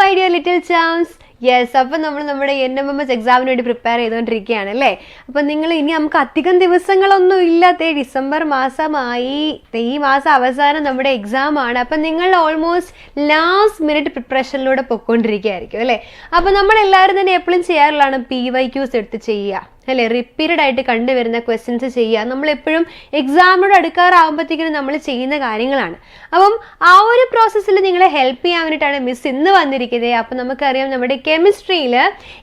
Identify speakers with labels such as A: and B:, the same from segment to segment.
A: My dear little charms. Yes അപ്പം നമ്മൾ നമ്മുടെ എൻ എം എം എസ് എക്സാമിന് വേണ്ടി പ്രിപ്പയർ ചെയ്തുകൊണ്ടിരിക്കുകയാണ് അല്ലേ? അപ്പം നിങ്ങൾ ഇനി നമുക്ക് അധികം ദിവസങ്ങളൊന്നും ഇല്ലാത്ത ഡിസംബർ മാസമായി. ഈ മാസം അവസാനം നമ്മുടെ എക്സാം ആണ്. അപ്പം നിങ്ങൾ ഓൾമോസ്റ്റ് ലാസ്റ്റ് മിനിറ്റ് പ്രിപ്പറേഷനിലൂടെ പൊയ്ക്കൊണ്ടിരിക്കുകയായിരിക്കും അല്ലേ? അപ്പം നമ്മൾ എല്ലാവരും തന്നെ എപ്പോഴും ചെയ്യാറുള്ളതാണ് പി വൈ ക്യൂസ് എടുത്ത് ചെയ്യുക. അല്ലേ? റിപ്പീറ്റഡ് ആയിട്ട് കണ്ടുവരുന്ന ക്വസ്റ്റ്യൻസ് ചെയ്യുക. നമ്മളെപ്പോഴും എക്സാമിനോട് അടുക്കാറാകുമ്പോഴത്തേക്കിനും നമ്മൾ ചെയ്യുന്ന കാര്യങ്ങളാണ്. അപ്പം ആ ഒരു പ്രോസസ്സിൽ നിങ്ങളെ ഹെൽപ്പ് ചെയ്യാൻ വേണ്ടിയിട്ടാണ് മിസ് ഇന്ന് വന്നിരിക്കുന്നത്. അപ്പം നമുക്കറിയാം നമ്മുടെ കെമിസ്ട്രിയിൽ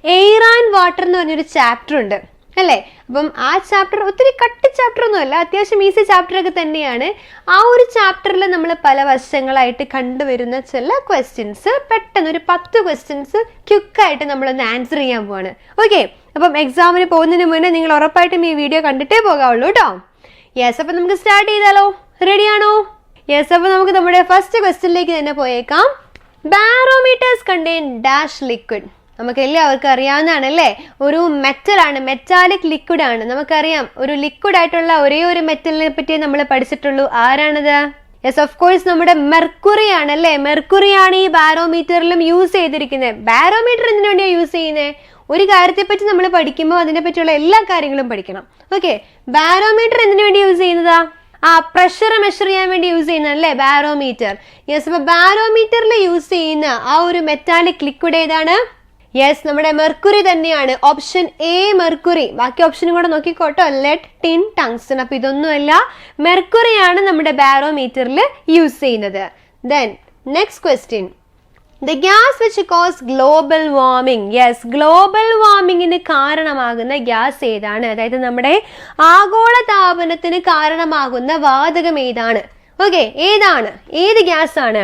A: എയർ ആൻഡ് വാട്ടർ എന്ന് പറഞ്ഞൊരു ചാപ്റ്റർ ഉണ്ട്. അല്ലേ? അപ്പം ആ ചാപ്റ്റർ ഒത്തിരി കട്ട് ചാപ്റ്റർ ഒന്നുമല്ല അത്യാവശ്യം ഈസി ചാപ്റ്റർ ഒക്കെ തന്നെയാണ്. ആ ഒരു ചാപ്റ്ററിൽ നമ്മൾ പല വശങ്ങളായിട്ട് കണ്ടുവരുന്ന ചില ക്വസ്റ്റ്യൻസ് പെട്ടെന്ന് ഒരു പത്ത് ക്വസ്റ്റ്യൻസ് ക്യുക്കായിട്ട് നമ്മളൊന്ന് ആൻസർ ചെയ്യാൻ പോവാണ്. ഓക്കെ അപ്പം എക്സാമിന് പോകുന്നതിന് മുന്നേ നിങ്ങൾ ഉറപ്പായിട്ടും ഈ വീഡിയോ കണ്ടിട്ടേ പോകാവുള്ളൂ കേട്ടോ യെസ് അപ്പം നമുക്ക് സ്റ്റാർട്ട് ചെയ്താലോ? റെഡിയാണോ യെസ് അപ്പം നമുക്ക് നമ്മുടെ ഫസ്റ്റ് ക്വസ്റ്റ്യനിലേക്ക് തന്നെ പോയേക്കാം. ബാരോമീറ്റേഴ്സ് കണ്ടെയ്ൻ ഡാഷ് ലിക്വിഡ് നമുക്ക് എല്ലാവർക്കും അറിയാവുന്നതാണ് അല്ലേ ഒരു മെറ്റൽ ആണ് മെറ്റാലിക് ലിക്വിഡ് ആണ്. നമുക്കറിയാം ഒരു ലിക്വിഡ് ആയിട്ടുള്ള ഒരേ ഒരു മെറ്റലിനെ പറ്റി നമ്മൾ പഠിച്ചിട്ടുള്ളൂ. ആരാണത്? യെസ് ഓഫ് കോഴ്സ് നമ്മുടെ മെർക്കുറി ആണ് അല്ലേ മെർക്കുറി ആണ് ഈ ബാരോമീറ്ററിലും യൂസ് ചെയ്തിരിക്കുന്നത്. ബാരോമീറ്റർ എന്തിനു വേണ്ടിയാണ് യൂസ് ചെയ്യുന്നത് ഒരു കാര്യത്തെ പറ്റി നമ്മൾ പഠിക്കുമ്പോൾ അതിനെ പറ്റിയുള്ള എല്ലാ കാര്യങ്ങളും പഠിക്കണം. ഓക്കെ ബാരോമീറ്റർ എന്തിനു വേണ്ടി യൂസ് ചെയ്യുന്നതാ? ആ പ്രഷർ മെഷർ ചെയ്യാൻ വേണ്ടി യൂസ് ചെയ്യുന്നത് അല്ലേ? ബാരോമീറ്റർ യെസ് അപ്പൊ ബാരോമീറ്ററിൽ യൂസ് ചെയ്യുന്ന ആ ഒരു മെറ്റാലിക് ലിക്വിഡ് ഏതാണ്? യെസ് നമ്മുടെ മെർക്കുറി തന്നെയാണ്. ഓപ്ഷൻ എ മെർക്കുറി ബാക്കി ഓപ്ഷനും കൂടെ നോക്കിക്കോട്ടോ. ലെഡ് ടിൻ ടങ്സ്റ്റൺ അപ്പൊ ഇതൊന്നുമല്ല. മെർക്കുറിയാണ് നമ്മുടെ ബാരോമീറ്ററിൽ യൂസ് ചെയ്യുന്നത്. Then next question the gas which cause global warming yes global വാർമിങ്ങിന് കാരണമാകുന്ന ഗ്യാസ് ഏതാണ്? അതായത് നമ്മുടെ ആഗോള താപനത്തിന് കാരണമാകുന്ന വാതകം ഏതാണ്? ഓക്കെ ഏതാണ്? ഏത് ഗ്യാസ് ആണ്?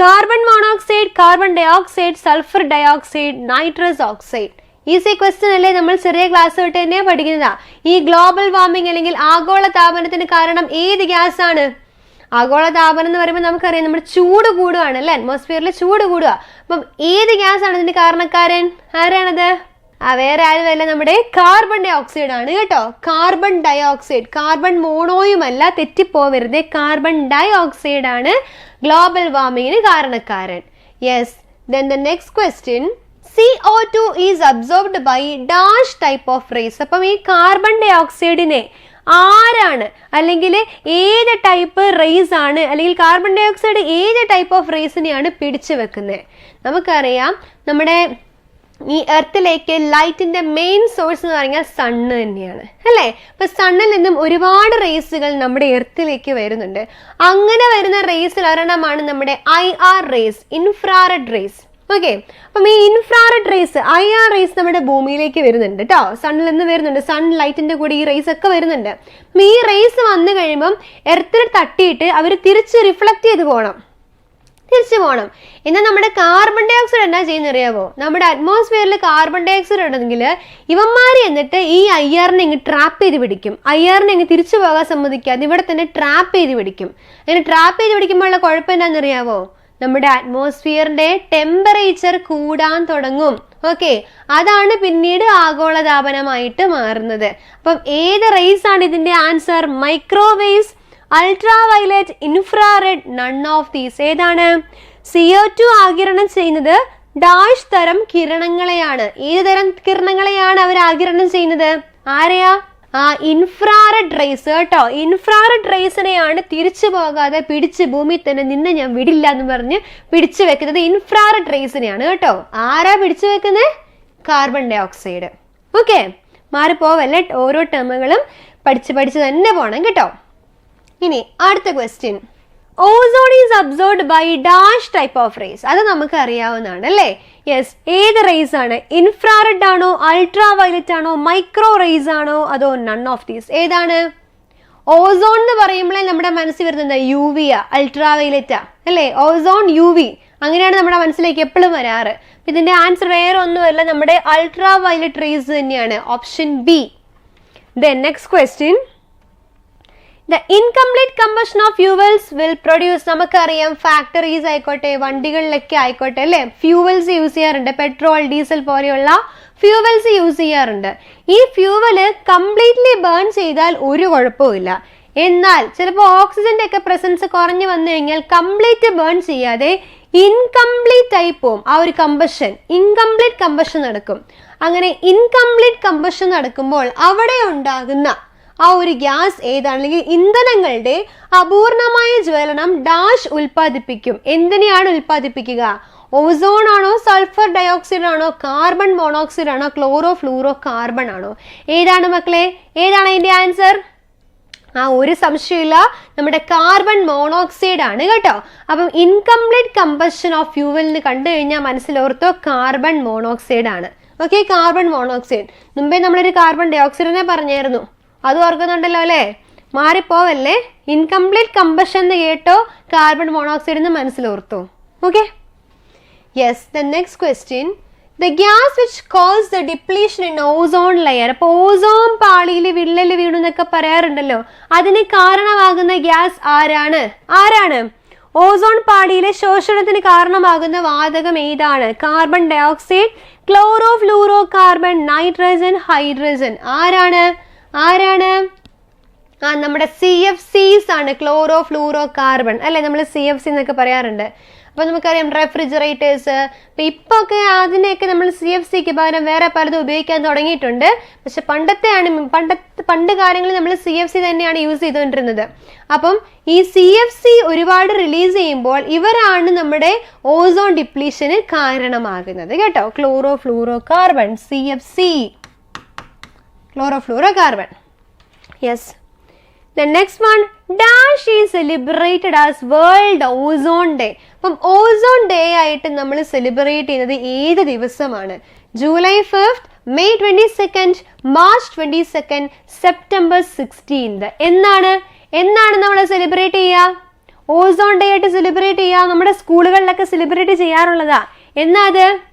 A: Carbon monoxide carbon dioxide sulphur dioxide nitrous oxide easy question അല്ലേ? നമ്മൾ ചെറിയ ക്ലാസ് തൊട്ട് തന്നെ പഠിക്കുന്നതാ. ഈ ഗ്ലോബൽ വാർമിംഗ് അല്ലെങ്കിൽ ആഗോള താപനത്തിന് കാരണം ഏത് ഗ്യാസ് ആണ്? ആഗോള താപനം എന്ന് പറയുമ്പോൾ നമുക്കറിയാം നമ്മുടെ ചൂട് കൂടുകയാണ് അല്ലേ? അറ്റ്മോസ്ഫിയറിൽ ചൂട് കൂടുക. അപ്പം ഏത് ഗ്യാസ് ആണ് ഇതിന്റെ കാരണക്കാരൻ? ആരാണത്? ആ വേറെ ആരുമല്ല നമ്മുടെ കാർബൺ ഡൈ ഓക്സൈഡ് ആണ് കേട്ടോ. കാർബൺ ഡൈ ഓക്സൈഡ് കാർബൺ മോണോയുമല്ല തെറ്റിപ്പോവരുത്. കാർബൺ ഡൈ ഓക്സൈഡ് ആണ് ഗ്ലോബൽ വാർമിങ്ങിന് കാരണക്കാരൻ. Yes then the next question C O two is absorbed by dash type of rays അപ്പം ഈ കാർബൺ ഡൈ ഓക്സൈഡിനെ ആരാണ്? അല്ലെങ്കിൽ ഏത് ടൈപ്പ് റേസ് ആണ്? അല്ലെങ്കിൽ കാർബൺ ഡൈ ഓക്സൈഡ് ഏത് ടൈപ്പ് ഓഫ് റേസിനെയാണ് പിടിച്ചു വെക്കുന്നത്? നമുക്കറിയാം നമ്മുടെ ഈ എർത്തിലേക്ക് ലൈറ്റിന്റെ മെയിൻ സോഴ്സ് എന്ന് പറഞ്ഞാൽ സണ്ണ് തന്നെയാണ്. അല്ലേ? അപ്പൊ സണ്ണിൽ നിന്നും ഒരുപാട് റേസുകൾ നമ്മുടെ എർത്തിലേക്ക് വരുന്നുണ്ട്. അങ്ങനെ വരുന്ന റേസിൽ ഒരെണ്ണമാണ് നമ്മുടെ I R rays infrared rays okay അപ്പം ഈ infrared rays I R rays നമ്മുടെ ഭൂമിയിലേക്ക് വരുന്നുണ്ട് കേട്ടോ സണ്ണിൽ നിന്ന് വരുന്നുണ്ട്. സൺ ലൈറ്റിന്റെ കൂടെ ഈ റേസ് ഒക്കെ വരുന്നുണ്ട്. അപ്പം ഈ റേസ് വന്നു കഴിയുമ്പം എർത്തിൽ തട്ടിയിട്ട് അവർ തിരിച്ച് റിഫ്ലക്ട് ചെയ്ത് പോകണം തിരിച്ചു പോകണം എന്നാൽ നമ്മുടെ കാർബൺ ഡൈ ഓക്സൈഡ് എന്നാ ചെയ്യുന്ന അറിയാവോ? നമ്മുടെ അറ്റ്മോസ്ഫിയറിൽ കാർബൺ ഡൈ ഓക്സൈഡ് ഉണ്ടെങ്കിൽ ഇവന്മാർ എന്നിട്ട് ഈ അയ്യാറിനെ ഇങ്ങ് ട്രാപ്പ് ചെയ്ത് പിടിക്കും. അയ്യാറിനെ ഇങ്ങ് തിരിച്ചു പോകാൻ സമ്മതിക്കാതെ ഇവിടെ തന്നെ ട്രാപ്പ് ചെയ്ത് പിടിക്കും. അങ്ങനെ ട്രാപ്പ് ചെയ്ത് പിടിക്കുമ്പോഴുള്ള കുഴപ്പം എന്താണെന്നറിയാവോ നമ്മുടെ അറ്റ്മോസ്ഫിയറിന്റെ ടെമ്പറേച്ചർ കൂടാൻ തുടങ്ങും. ഓക്കെ അതാണ് പിന്നീട് ആഗോളതാപനമായിട്ട് മാറുന്നത്. അപ്പം ഏത് റേസ് ആണ് ഇതിന്റെ answer microwaves ultra violet infrared none of these ഏതാണ്? സിഒ ടു ആകിരണം ചെയ്യുന്നത് ഡാഷ് തരം കിരണങ്ങളെയാണ്. ഏത് തരം കിരണങ്ങളെയാണ് അവർ ആകിരണം ചെയ്യുന്നത്? ആരെയാ? ആ ഇൻഫ്രാറെഡ് റേസ് കേട്ടോ. ഇൻഫ്രാറെഡ് റേസിനെയാണ് തിരിച്ചു പോകാതെ പിടിച്ച് ഭൂമി തന്നെ നിന്നെ ഞാൻ വിടില്ല എന്ന് പറഞ്ഞ് പിടിച്ചു വെക്കുന്നത് ഇൻഫ്രാറെഡ് റേസിനെയാണ് കേട്ടോ. ആരാ പിടിച്ചു വെക്കുന്നത്? Carbon dioxide okay. മാറിപ്പോവല്ലേ? ഓരോ ടേമുകളും പഠിച്ച് പഠിച്ച് തന്നെ പോകണം കേട്ടോ. ഇനി അടുത്ത question ozone is absorbed by dash type of rays അത് നമുക്ക് അറിയാവുന്നതാണ് അല്ലേ? യെസ് ഏത് റേസ് ആണ്? ഇൻഫ്രാറെഡ് ആണോ അൾട്രാ വയലറ്റ് ആണോ മൈക്രോ റേസ് ആണോ അതോ നൺ ഓഫ് ദീസ് ഏതാണ്? ഓസോൺ എന്ന് പറയുമ്പോഴേ നമ്മുടെ മനസ്സിൽ വരുന്നത് യു വി ആ അൾട്രാ വയലറ്റാ അല്ലേ? ഓസോൺ യു വി അങ്ങനെയാണ് നമ്മുടെ മനസ്സിലേക്ക് എപ്പോഴും വരാറ്. ഇതിന്റെ ആൻസർ വേറെ ഒന്നുമല്ല നമ്മുടെ അൾട്രാ വയലറ്റ് റേസ് തന്നെയാണ്. Option B then next question the incomplete combustion of fuels will produce നമുക്കറിയാം ഫാക്ടറീസ് ആയിക്കോട്ടെ വണ്ടികളിലൊക്കെ ആയിക്കോട്ടെ അല്ലേ? ഫ്യൂവൽസ് യൂസ് ചെയ്യാറുണ്ട് പെട്രോൾ ഡീസൽ പോലെയുള്ള ഫ്യൂവൽസ് യൂസ് ചെയ്യാറുണ്ട്. ഈ ഫ്യൂവൽ കംപ്ലീറ്റ്ലി ബേൺ ചെയ്താൽ ഒരു കുഴപ്പമില്ല എന്നാൽ ചിലപ്പോൾ ഓക്സിജന്റെ ഒക്കെ പ്രസൻസ് കുറഞ്ഞു വന്നു കഴിഞ്ഞാൽ കംപ്ലീറ്റ് ബേൺ ചെയ്യാതെ ഇൻകംപ്ലീറ്റ് ആയി പോവും. ആ ഒരു കമ്പഷൻ ഇൻകംപ്ലീറ്റ് കമ്പഷൻ നടക്കും. അങ്ങനെ ഇൻകംപ്ലീറ്റ് കമ്പഷൻ നടക്കുമ്പോൾ അവിടെ ഉണ്ടാകുന്ന ആ ഒരു ഗ്യാസ് ഏതാണ്? അല്ലെങ്കിൽ ഇന്ധനങ്ങളുടെ അപൂർണമായ ജ്വലനം ഡാഷ് ഉൽപ്പാദിപ്പിക്കും. എന്തിനെയാണ് ഉൽപ്പാദിപ്പിക്കുക? ഓസോൺ ആണോ സൾഫർ ഡയോക്സൈഡ് ആണോ കാർബൺ മോണോക്സൈഡ് ആണോ ക്ലോറോ ഫ്ലൂറോ കാർബൺ ആണോ ഏതാണ് മക്കളെ? ഏതാണ് അതിന്റെ ആൻസർ? ആ ഒരു സംശയമില്ല. നമ്മുടെ കാർബൺ മോണോക്സൈഡ് ആണ് കേട്ടോ. അപ്പം ഇൻകംപ്ലീറ്റ് കമ്പഷൻ ഓഫ് ഫ്യൂവലിന് കണ്ടു കഴിഞ്ഞാൽ മനസ്സിലോർത്തോ കാർബൺ മോണോക്സൈഡ് ആണ് ഓക്കെ കാർബൺ മോണോക്സൈഡ്. മുമ്പേ നമ്മളൊരു കാർബൺ ഡയോക്സൈഡിനെ പറഞ്ഞായിരുന്നു. അത് ഓർക്കുന്നുണ്ടല്ലോ അല്ലേ? മാറിപ്പോവല്ലേ? ഇൻകംപ്ലീറ്റ് കമ്പഷൻ എന്ന് കേട്ടോ കാർബൺ മോണോക്സൈഡ് എന്ന് മനസ്സിലോർത്തു. Okay yes the next question the gas which cause the depletion in ozone layer അപ്പോൾ ഓസോൺ പാളിയിൽ വിള്ളൽ വീണു എന്നൊക്കെ പറയാറുണ്ടല്ലോ. അതിന് കാരണമാകുന്ന ഗ്യാസ് ആരാണ്? ആരാണ്? ഓസോൺ പാളിയിലെ ശോഷണത്തിന് കാരണമാകുന്ന വാതകം ഏതാണ്? Carbon dioxide chloro fluoro carbon nitrogen hydrogen ആരാണ്? ആരാണ്? ആ നമ്മുടെ സി എഫ് സീസ് ആണ് ക്ലോറോ ഫ്ലൂറോ കാർബൺ അല്ലെ നമ്മൾ സി എഫ് സി എന്നൊക്കെ പറയാറുണ്ട്. അപ്പൊ നമുക്കറിയാം റെഫ്രിജറേറ്റേഴ്സ് അപ്പൊ ഇപ്പൊ ഒക്കെ അതിനെയൊക്കെ നമ്മൾ സി എഫ് സിക്ക് പകരം വേറെ പലതും ഉപയോഗിക്കാൻ തുടങ്ങിയിട്ടുണ്ട്. പക്ഷെ പണ്ടത്തെയാണ് പണ്ടത്തെ പണ്ട് കാലങ്ങളിൽ നമ്മൾ സി എഫ് സി തന്നെയാണ് യൂസ് ചെയ്തുകൊണ്ടിരുന്നത്. അപ്പം ഈ സി എഫ് സി ഒരുപാട് റിലീസ് ചെയ്യുമ്പോൾ ഇവരാണ് നമ്മുടെ ഓസോൺ ഡിപ്ലീഷന് കാരണമാകുന്നത്. കേട്ടോ? Chloro fluoro carbon C F C carbon yes the next one dash is celebrated as world ozone day അപ്പം ഓസോൺ ഡേ ആയിട്ട് നമ്മൾ സെലിബ്രേറ്റ് ചെയ്യുന്നത് ഏത് ദിവസമാണ്? July fifth May twenty second March twenty second September sixteenth എന്നാണ് എന്നാണ് നമ്മൾ celebrate ചെയ്യുക ഓസോൺ ഡേ ആയിട്ട് സെലിബ്രേറ്റ് ചെയ്യുക നമ്മുടെ സ്കൂളുകളിലൊക്കെ സെലിബ്രേറ്റ് ചെയ്യാറുള്ളതാ. എന്നാ അത്?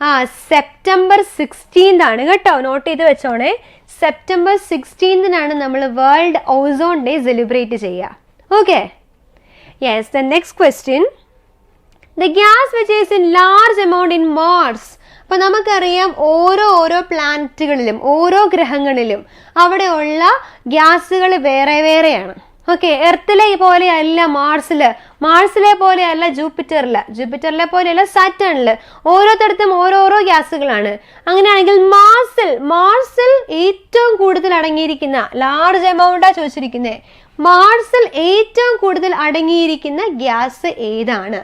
A: ആ സെപ്റ്റംബർ സിക്സ്റ്റീൻത് ആണ് കേട്ടോ. നോട്ട് ചെയ്ത് വെച്ചോണേ. സെപ്റ്റംബർ സിക്സ്റ്റീൻതിനാണ് നമ്മൾ വേൾഡ് ഓസോൺ ഡേ സെലിബ്രേറ്റ് ചെയ്യുക okay yes the next question the gas which is in large amount in Mars അപ്പൊ നമുക്കറിയാം ഓരോ ഓരോ പ്ലാനറ്റുകളിലും ഓരോ ഗ്രഹങ്ങളിലും അവിടെയുള്ള ഗ്യാസുകൾ വേറെ വേറെയാണ്. ഓക്കെ എർത്തിലെ പോലെയല്ല മാർസിൽ. മാർസിലെ പോലെയല്ല ജൂപ്പിറ്ററിൽ. ജൂപ്പിറ്ററിലെ പോലെയല്ല സാറ്റേണിൽ. ഓരോരുത്തടത്തും ഓരോരോ ഗ്യാസുകളാണ്. അങ്ങനെയാണെങ്കിൽ മാർസിൽ മാർസിൽ ഏറ്റവും കൂടുതൽ അടങ്ങിയിരിക്കുന്ന ലാർജ് എമൗണ്ടാ ചോദിച്ചിരിക്കുന്നത് മാർസിൽ ഏറ്റവും കൂടുതൽ അടങ്ങിയിരിക്കുന്ന ഗ്യാസ് ഏതാണ്?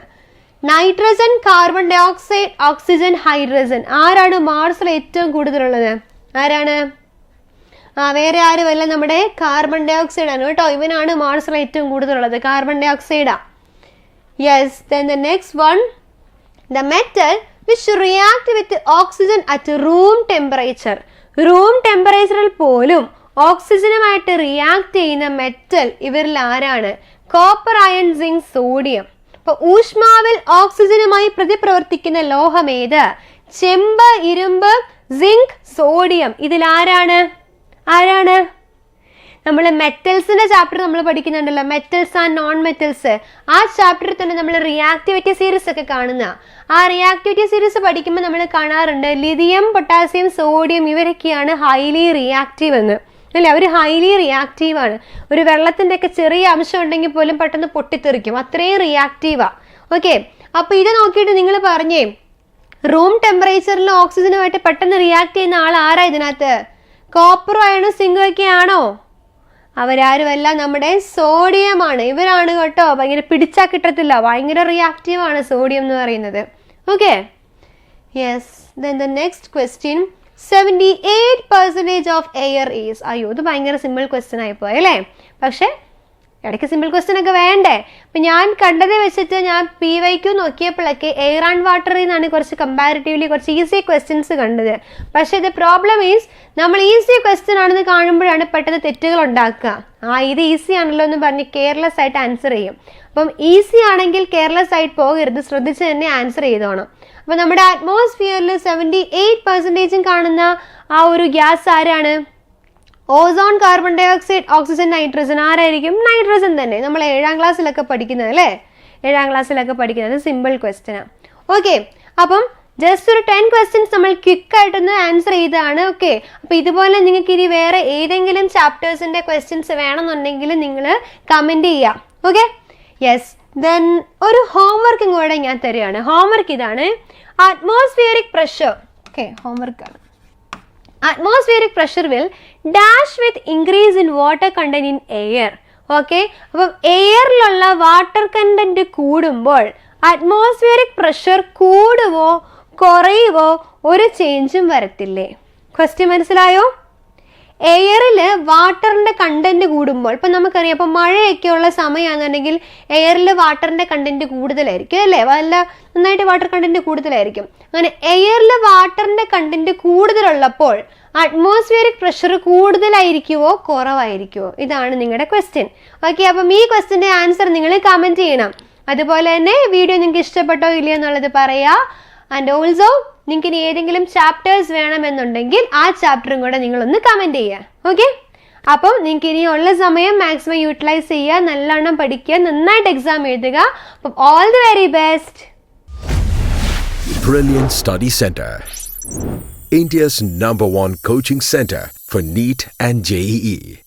A: Nitrogen carbon dioxide oxygen hydrogen. ആരാണ് മാർസിൽ ഏറ്റവും കൂടുതലുള്ളത്? ആരാണ്? വേറെ ആരുമല്ല നമ്മുടെ കാർബൺ ഡൈ ഓക്സൈഡ് ആണ് കേട്ടോ. ഇവനാണ് മാർസിൽ ഏറ്റവും കൂടുതലുള്ളത്. കാർബൺ ഡൈ ഓക്സൈഡാ yes then the next one the metal which react with oxygen at room temperature room ടെമ്പറേച്ചറിൽ പോലും ഓക്സിജനുമായിട്ട് റിയാക്ട് ചെയ്യുന്ന മെറ്റൽ ഇവരിൽ ആരാണ്? കോപ്പർ അയൺ സിങ്ക് സോഡിയം അപ്പൊ ഊഷ്മാവിൽ ഓക്സിജനുമായി പ്രതിപ്രവർത്തിക്കുന്ന ലോഹം ഏത്? ചെമ്പ് ഇരുമ്പ് സിങ്ക് സോഡിയം ഇതിൽ ആരാണ്? ആരാണ്? നമ്മൾ മെറ്റൽസിന്റെ ചാപ്റ്റർ നമ്മൾ പഠിക്കുന്നുണ്ടല്ലോ. മെറ്റൽസ് ആൻഡ് നോൺ മെറ്റൽസ് ആ ചാപ്റ്ററിൽ തന്നെ നമ്മൾ റിയാക്ടിവിറ്റി സീരീസ് ഒക്കെ കാണുന്ന. ആ റിയാക്ടിവിറ്റി സീരീസ് പഠിക്കുമ്പോൾ നമ്മൾ കാണാറുണ്ട് ലിഥിയം പൊട്ടാസ്യം സോഡിയം ഇവരൊക്കെയാണ് ഹൈലി റിയാക്റ്റീവ് എന്ന്. അല്ലേ? അവർ ഹൈലി റിയാക്റ്റീവ് ആണ്. ഒരു വെള്ളത്തിന്റെ ഒക്കെ ചെറിയ അംശം ഉണ്ടെങ്കിൽ പോലും പെട്ടെന്ന് പൊട്ടിത്തെറിക്കും. അത്രയും റിയാക്റ്റീവാ ഓക്കെ അപ്പൊ ഇത് നോക്കിയിട്ട് നിങ്ങൾ പറഞ്ഞേ റൂം ടെമ്പറേച്ചറിൽ ഓക്സിജനുമായിട്ട് പെട്ടെന്ന് റിയാക്ട് ചെയ്യുന്ന ആൾ ആരാ ഇതിനകത്ത്? കോപ്പർ അയണും സിങ്കും ഒക്കെ ആണോ അവരാരുമല്ല നമ്മുടെ ആണ് ഇവരാണ് കേട്ടോ ഭയങ്കര പിടിച്ചാൽ കിട്ടത്തില്ല. ഭയങ്കര റിയാക്റ്റീവ് ആണ് സോഡിയം എന്ന് പറയുന്നത്. Okay yes then the next question seventy eight percentage of air is അയ്യോ ഇത് ഭയങ്കര സിമ്പിൾ ക്വസ്റ്റ്യൻ ആയിപ്പോയി അല്ലേ? പക്ഷേ ഇടയ്ക്ക് സിമ്പിൾ ക്വസ്റ്റ്യൻ ഒക്കെ വേണ്ടേ? അപ്പൊ ഞാൻ കണ്ടത് വെച്ചിട്ട് ഞാൻ പി വൈക്യു നോക്കിയപ്പോഴൊക്കെ എയർ ആൻഡ് വാട്ടറിൽ നിന്നാണ് കുറച്ച് കമ്പാരിറ്റീവ്ലി കുറച്ച് ഈസി ക്വസ്റ്റ്യൻസ് കണ്ടത്. പക്ഷേ ഇത് പ്രോബ്ലം ഈസ് നമ്മൾ ഈസി ക്വസ്റ്റ്യൻ ആണെന്ന് കാണുമ്പോഴാണ് പെട്ടെന്ന് തെറ്റുകൾ ഉണ്ടാക്കുക. ആ ഇത് ഈസി ആണല്ലോ എന്ന് പറഞ്ഞ് കെയർലെസ് ആയിട്ട് ആൻസർ ചെയ്യും. അപ്പം ഈസി ആണെങ്കിൽ കെയർലെസ് ആയിട്ട് പോകരുത്. ശ്രദ്ധിച്ച് തന്നെ ആൻസർ ചെയ്തോണം. അപ്പൊ നമ്മുടെ അറ്റ്മോസ്ഫിയറിൽ സെവന്റി എയ്റ്റ് പെർസെന്റേജും കാണുന്ന ആ ഒരു ഗ്യാസ് ആരാണ്? Ozone carbon dioxide oxygen nitrogen ആരായിരിക്കും? നൈട്രജൻ തന്നെ. നമ്മൾ ഏഴാം ക്ലാസ്സിലൊക്കെ പഠിക്കുന്നത് അല്ലേ? ഏഴാം ക്ലാസ്സിലൊക്കെ പഠിക്കുന്നത് സിമ്പിൾ ക്വസ്റ്റ്യനാണ് ഓക്കെ അപ്പം ജസ്റ്റ് ഒരു ടെൻ ക്വസ്റ്റ്യൻസ് നമ്മൾ ക്വിക്ക് ആയിട്ടൊന്ന് ആൻസർ ചെയ്തതാണ്. ഓക്കെ അപ്പൊ ഇതുപോലെ നിങ്ങൾക്ക് ഇനി വേറെ ഏതെങ്കിലും ചാപ്റ്റേഴ്സിന്റെ ക്വസ്റ്റ്യൻസ് വേണമെന്നുണ്ടെങ്കിൽ നിങ്ങൾ കമന്റ് ചെയ്യാം. ഓക്കെ യെസ് ദെൻ ഒരു ഹോംവർക്കും കൂടെ ഞാൻ തരികയാണ്. ഹോംവർക്ക് ഇതാണ് atmospheric pressure okay ഹോംവർക്കാണ് atmospheric pressure will dash with increase in water content in air okay അപ്പം എയറിലുള്ള വാട്ടർ കണ്ടന്റ് കൂടുമ്പോൾ അറ്റ്മോസ്ഫിയറിക് പ്രഷർ കൂടുവോ കുറയുവോ ഒരു ചേഞ്ചും വരത്തില്ലേ? ക്വസ്റ്റ്യൻ മനസ്സിലായോ? എയറിൽ വാട്ടറിന്റെ കണ്ടന്റ് കൂടുമ്പോൾ ഇപ്പം നമുക്കറിയാം ഇപ്പം മഴയൊക്കെ ഉള്ള സമയമാണെന്നുണ്ടെങ്കിൽ എയറിൽ വാട്ടറിന്റെ കണ്ടന്റ് കൂടുതലായിരിക്കും അല്ലേ? വല്ല നന്നായിട്ട് വാട്ടർ കണ്ടന്റ് കൂടുതലായിരിക്കും. അങ്ങനെ എയറിൽ വാട്ടറിന്റെ കണ്ടന്റ് കൂടുതലുള്ളപ്പോൾ അറ്റ്മോസ്ഫിയറിക് പ്രഷർ കൂടുതലായിരിക്കുമോ കുറവായിരിക്കുമോ ഇതാണ് നിങ്ങളുടെ ക്വസ്റ്റ്യൻ. ഓക്കെ അപ്പം ഈ ക്വസ്റ്റ്യന്റെ ആൻസർ നിങ്ങൾ കമന്റ് ചെയ്യണം. അതുപോലെ തന്നെ വീഡിയോ നിങ്ങൾക്ക് ഇഷ്ടപ്പെട്ടോ ഇല്ലയോ എന്നുള്ളത് പറയാ. ആൻഡ് ഓൾസോ നിങ്ങൾക്ക് ഇനി ഏതെങ്കിലും ചാപ്റ്റേഴ്സ് വേണമെന്നുണ്ടെങ്കിൽ ആ ചാപ്റ്ററും കൂടെ നിങ്ങളൊന്ന് കമന്റ് ചെയ്യുക ഓക്കെ അപ്പം നിങ്ങൾക്ക് ഇനിയുള്ള സമയം മാക്സിമം യൂട്ടിലൈസ് ചെയ്യുക നല്ലോണം പഠിക്കുക നന്നായിട്ട് എക്സാം എഴുതുക അപ്പം all the very best
B: Brilliant Study Center. India's number one coaching center for NEET and E. JEE.